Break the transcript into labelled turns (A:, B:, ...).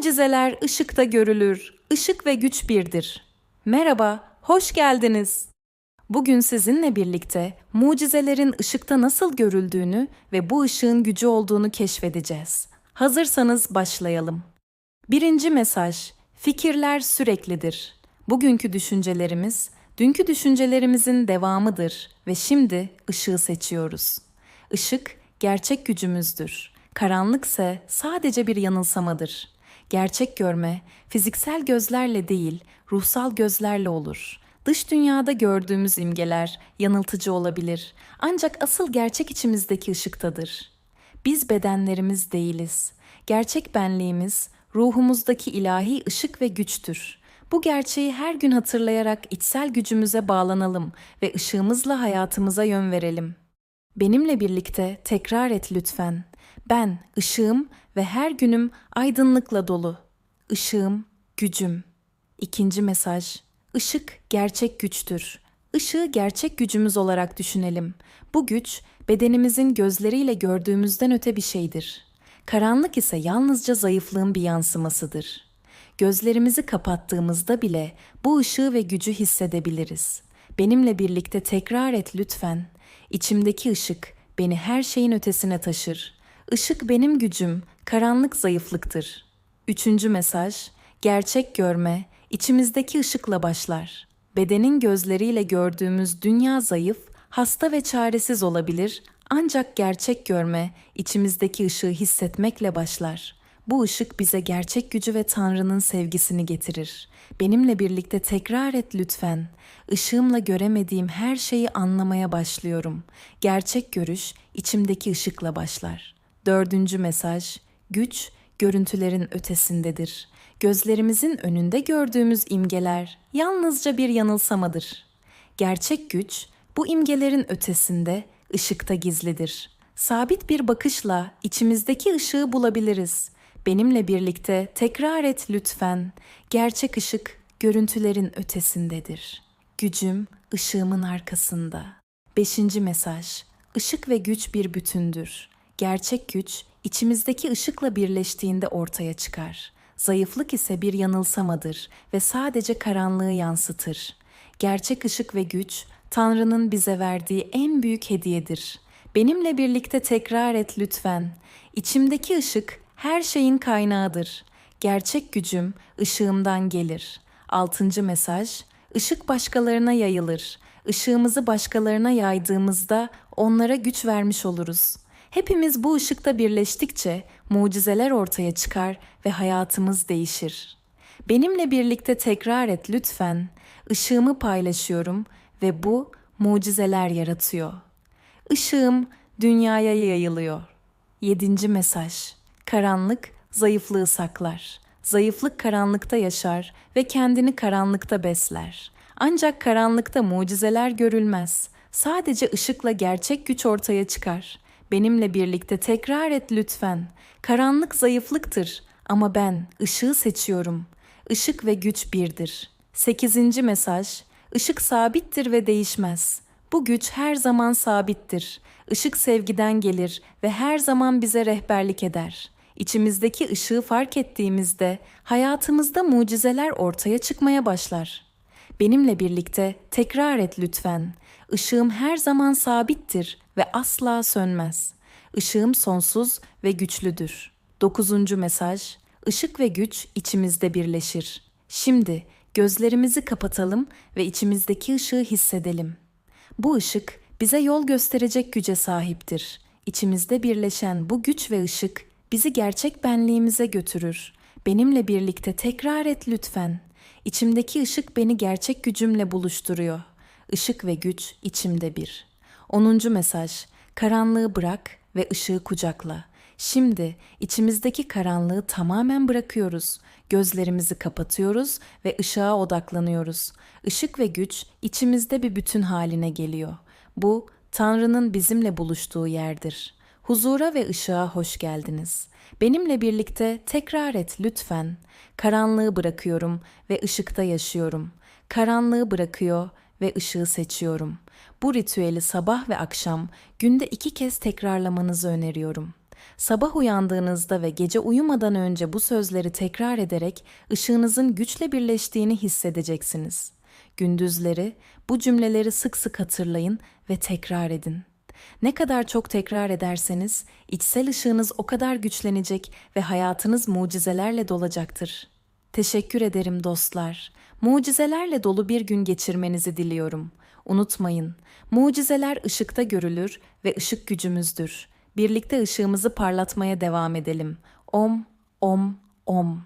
A: Mucizeler ışıkta görülür. Işık ve güç birdir. Merhaba, hoş geldiniz. Bugün sizinle birlikte mucizelerin ışıkta nasıl görüldüğünü ve bu ışığın gücü olduğunu keşfedeceğiz. Hazırsanız başlayalım. Birinci mesaj, fikirler süreklidir. Bugünkü düşüncelerimiz, dünkü düşüncelerimizin devamıdır ve şimdi ışığı seçiyoruz. Işık, gerçek gücümüzdür. Karanlık ise sadece bir yanılsamadır. Gerçek görme, fiziksel gözlerle değil, ruhsal gözlerle olur. Dış dünyada gördüğümüz imgeler yanıltıcı olabilir. Ancak asıl gerçek içimizdeki ışıktadır. Biz bedenlerimiz değiliz. Gerçek benliğimiz ruhumuzdaki ilahi ışık ve güçtür. Bu gerçeği her gün hatırlayarak içsel gücümüze bağlanalım ve ışığımızla hayatımıza yön verelim. Benimle birlikte tekrar et lütfen. Ben ışığım ve her günüm aydınlıkla dolu. Işığım, gücüm. İkinci mesaj. Işık gerçek güçtür. Işığı gerçek gücümüz olarak düşünelim. Bu güç bedenimizin gözleriyle gördüğümüzden öte bir şeydir. Karanlık ise yalnızca zayıflığın bir yansımasıdır. Gözlerimizi kapattığımızda bile bu ışığı ve gücü hissedebiliriz. Benimle birlikte tekrar et lütfen. İçimdeki ışık beni her şeyin ötesine taşır. Işık benim gücüm, karanlık zayıflıktır. Üçüncü mesaj, gerçek görme, içimizdeki ışıkla başlar. Bedenin gözleriyle gördüğümüz dünya zayıf, hasta ve çaresiz olabilir ancak gerçek görme, içimizdeki ışığı hissetmekle başlar. Bu ışık bize gerçek gücü ve Tanrı'nın sevgisini getirir. Benimle birlikte tekrar et lütfen. Işığımla göremediğim her şeyi anlamaya başlıyorum. Gerçek görüş içimdeki ışıkla başlar. Dördüncü mesaj, güç görüntülerin ötesindedir. Gözlerimizin önünde gördüğümüz imgeler yalnızca bir yanılsamadır. Gerçek güç bu imgelerin ötesinde ışıkta gizlidir. Sabit bir bakışla içimizdeki ışığı bulabiliriz. Benimle birlikte tekrar et lütfen. Gerçek ışık görüntülerin ötesindedir. Gücüm ışığımın arkasında. Beşinci mesaj. Işık ve güç bir bütündür. Gerçek güç içimizdeki ışıkla birleştiğinde ortaya çıkar. Zayıflık ise bir yanılsamadır ve sadece karanlığı yansıtır. Gerçek ışık ve güç Tanrı'nın bize verdiği en büyük hediyedir. Benimle birlikte tekrar et lütfen. İçimdeki ışık her şeyin kaynağıdır. Gerçek gücüm ışığımdan gelir. Altıncı mesaj, ışık başkalarına yayılır. Işığımızı başkalarına yaydığımızda onlara güç vermiş oluruz. Hepimiz bu ışıkta birleştikçe mucizeler ortaya çıkar ve hayatımız değişir. Benimle birlikte tekrar et lütfen. Işığımı paylaşıyorum ve bu mucizeler yaratıyor. Işığım dünyaya yayılıyor. Yedinci mesaj. Karanlık zayıflığı saklar. Zayıflık karanlıkta yaşar ve kendini karanlıkta besler. Ancak karanlıkta mucizeler görülmez. Sadece ışıkla gerçek güç ortaya çıkar. Benimle birlikte tekrar et lütfen. Karanlık zayıflıktır ama ben ışığı seçiyorum. Işık ve güç birdir. Sekizinci mesaj. Işık sabittir ve değişmez. Bu güç her zaman sabittir. Işık sevgiden gelir ve her zaman bize rehberlik eder. İçimizdeki ışığı fark ettiğimizde hayatımızda mucizeler ortaya çıkmaya başlar. Benimle birlikte tekrar et lütfen. Işığım her zaman sabittir ve asla sönmez. Işığım sonsuz ve güçlüdür. Dokuzuncu mesaj, ışık ve güç içimizde birleşir. Şimdi gözlerimizi kapatalım ve içimizdeki ışığı hissedelim. Bu ışık bize yol gösterecek güce sahiptir. İçimizde birleşen bu güç ve ışık bizi gerçek benliğimize götürür. Benimle birlikte tekrar et lütfen. İçimdeki ışık beni gerçek gücümle buluşturuyor. Işık ve güç içimde bir. 10. mesaj. Karanlığı bırak ve ışığı kucakla. Şimdi içimizdeki karanlığı tamamen bırakıyoruz. Gözlerimizi kapatıyoruz ve ışığa odaklanıyoruz. Işık ve güç içimizde bir bütün haline geliyor. Bu Tanrı'nın bizimle buluştuğu yerdir. Huzura ve ışığa hoş geldiniz. Benimle birlikte tekrar et lütfen. Karanlığı bırakıyorum ve ışıkta yaşıyorum. Karanlığı bırakıyor ve ışığı seçiyorum. Bu ritüeli sabah ve akşam günde iki kez tekrarlamanızı öneriyorum. Sabah uyandığınızda ve gece uyumadan önce bu sözleri tekrar ederek ışığınızın güçle birleştiğini hissedeceksiniz. Gündüzleri bu cümleleri sık sık hatırlayın ve tekrar edin. Ne kadar çok tekrar ederseniz içsel ışığınız o kadar güçlenecek ve hayatınız mucizelerle dolacaktır. Teşekkür ederim dostlar. Mucizelerle dolu bir gün geçirmenizi diliyorum. Unutmayın, mucizeler ışıkta görülür ve ışık gücümüzdür. Birlikte ışığımızı parlatmaya devam edelim. Om, om, om.